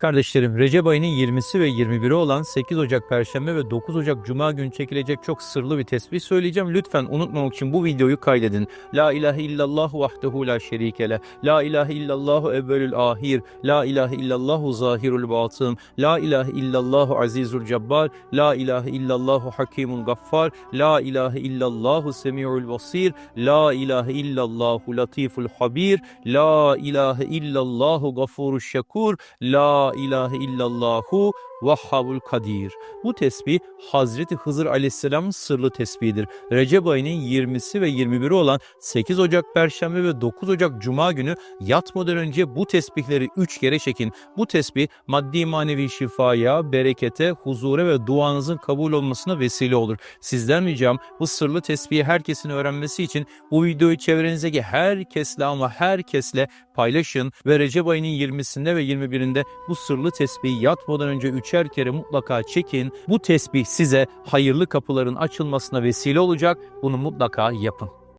Kardeşlerim Recep ayının 20'si ve 21'i olan 8 Ocak Perşembe ve 9 Ocak Cuma günü çekilecek çok sırlı bir tesbih söyleyeceğim. Lütfen unutmamak için bu videoyu kaydedin. La ilahe illallah vahdehu la şerike le. La ilahe illallahu evvelül ahir. La ilahe illallahu zahirul batın. La ilahe illallahu azizul cebbar. La ilahe illallahu hakimul gaffar. La ilahe illallahu semiul basir. La ilahe illallahu latiful habir. La ilahe illallahu gafurur şekur. La ilahe illallahu Vahhabul Kadir. Bu tesbih Hazreti Hızır Aleyhisselam'ın sırlı tesbihidir. Recep ayının 20'si ve 21'i olan 8 Ocak Perşembe ve 9 Ocak Cuma günü yatmadan önce bu tesbihleri 3 kere çekin. Bu tesbih maddi manevi şifaya, berekete, huzura ve duanızın kabul olmasına vesile olur. Sizden ricam bu sırlı tesbihi herkesin öğrenmesi için bu videoyu çevrenizdeki herkesle ama herkesle paylaşın ve Recep ayının 20'sinde ve 21'inde bu sırlı tesbihi yatmadan önce üçer kere mutlaka çekin. Bu tesbih size hayırlı kapıların açılmasına vesile olacak. Bunu mutlaka yapın.